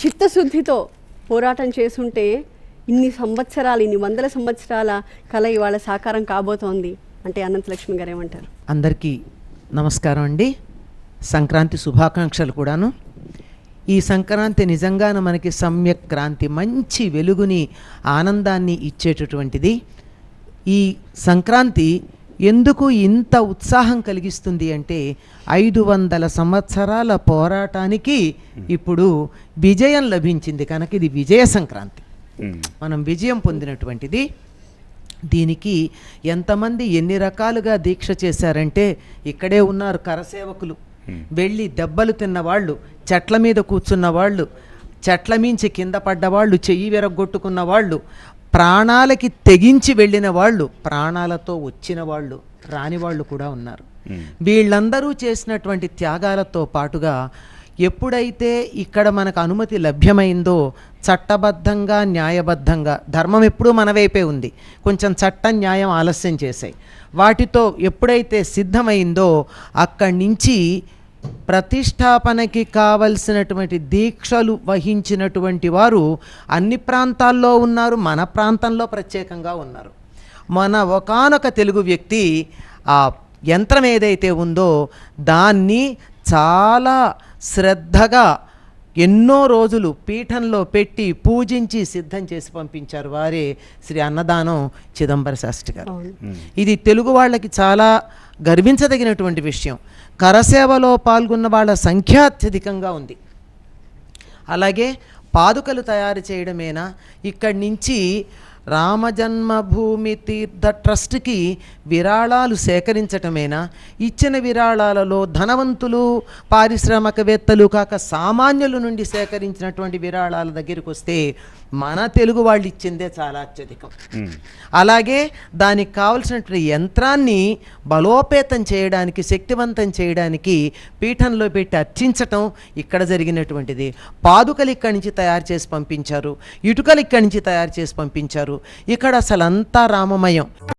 చిత్తశుద్ధితో పోరాటం చేసుంటే ఇన్ని సంవత్సరాలు ఇన్ని వందల సంవత్సరాల కళ ఇవాళ సాకారం కాబోతోంది. అంటే అనంతలక్ష్మి గారు ఏమంటారు? అందరికీ నమస్కారం అండి. సంక్రాంతి శుభాకాంక్షలు కూడాను. ఈ సంక్రాంతి నిజంగాన మనకి సమ్యక్ క్రాంతి మంచి వెలుగుని ఆనందాన్ని ఇచ్చేటటువంటిది. ఈ సంక్రాంతి ఎందుకు ఇంత ఉత్సాహం కలిగిస్తుంది అంటే ఐదు వందల సంవత్సరాల పోరాటానికి ఇప్పుడు విజయం లభించింది. కనుక ఇది విజయ సంక్రాంతి. మనం విజయం పొందినటువంటిది. దీనికి ఎంతమంది ఎన్ని రకాలుగా దీక్ష చేశారంటే ఇక్కడే ఉన్నారు కరసేవకులు. వెళ్ళి దెబ్బలు తిన్నవాళ్ళు చెట్ల మీద కూర్చున్న వాళ్ళు చెట్ల మించి కింద పడ్డవాళ్ళు చెయ్యి విరగొట్టుకున్న వాళ్ళు ప్రాణాలకి తెగించి వెళ్ళిన వాళ్ళు ప్రాణాలతో వచ్చిన వాళ్ళు రాని వాళ్ళు కూడా ఉన్నారు. వీళ్ళందరూ చేసినటువంటి త్యాగాలతో పాటుగా ఎప్పుడైతే ఇక్కడ మనకు అనుమతి లభ్యమైందో చట్టబద్ధంగా న్యాయబద్ధంగా ధర్మం ఎప్పుడూ మన వైపే ఉంది. కొంచెం చట్టం న్యాయం ఆలస్యం చేశాయి వాటితో ఎప్పుడైతే సిద్ధమైందో అక్కడి నుంచి ప్రతిష్టాపనకి కావలసినటువంటి దీక్షలు వహించినటువంటి వారు అన్ని ప్రాంతాల్లో ఉన్నారు మన ప్రాంతంలో ప్రత్యేకంగా ఉన్నారు. మన ఒకానొక తెలుగు వ్యక్తి ఆ యంత్రం ఏదైతే ఉందో దాన్ని చాలా శ్రద్ధగా ఎన్నో రోజులు పీఠంలో పెట్టి పూజించి సిద్ధం చేసి పంపించారు వారే శ్రీ అన్నదానం చిదంబర శాస్త్రి గారు. ఇది తెలుగు వాళ్ళకి చాలా గర్వించదగినటువంటి విషయం. కరసేవలో పాల్గొన్న వాళ్ళ సంఖ్య అత్యధికంగా ఉంది. అలాగే పాదుకలు తయారు చేయడమేనా? ఇక్కడి నుంచి రామజన్మభూమి తీర్థ ట్రస్ట్కి విరాళాలు సేకరించటమేనా? ఇచ్చిన విరాళాలలో ధనవంతులు పారిశ్రామికవేత్తలు కాక సామాన్యుల నుండి సేకరించినటువంటి విరాళాల దగ్గరికి వస్తే మన తెలుగు వాళ్ళు ఇచ్చిందే చాలా అత్యధికం. అలాగే దానికి కావలసినటువంటి యంత్రాన్ని బలోపేతం చేయడానికి శక్తివంతం చేయడానికి పీఠంలో పెట్టి అర్చించటం ఇక్కడ జరిగినటువంటిది. పాదుకలు ఇక్కడి నుంచి తయారు చేసి పంపించారు ఇటుకలు ఇక్కడి నుంచి తయారు చేసి పంపించారు ఇక్కడ అసలు అంతా రామమయం.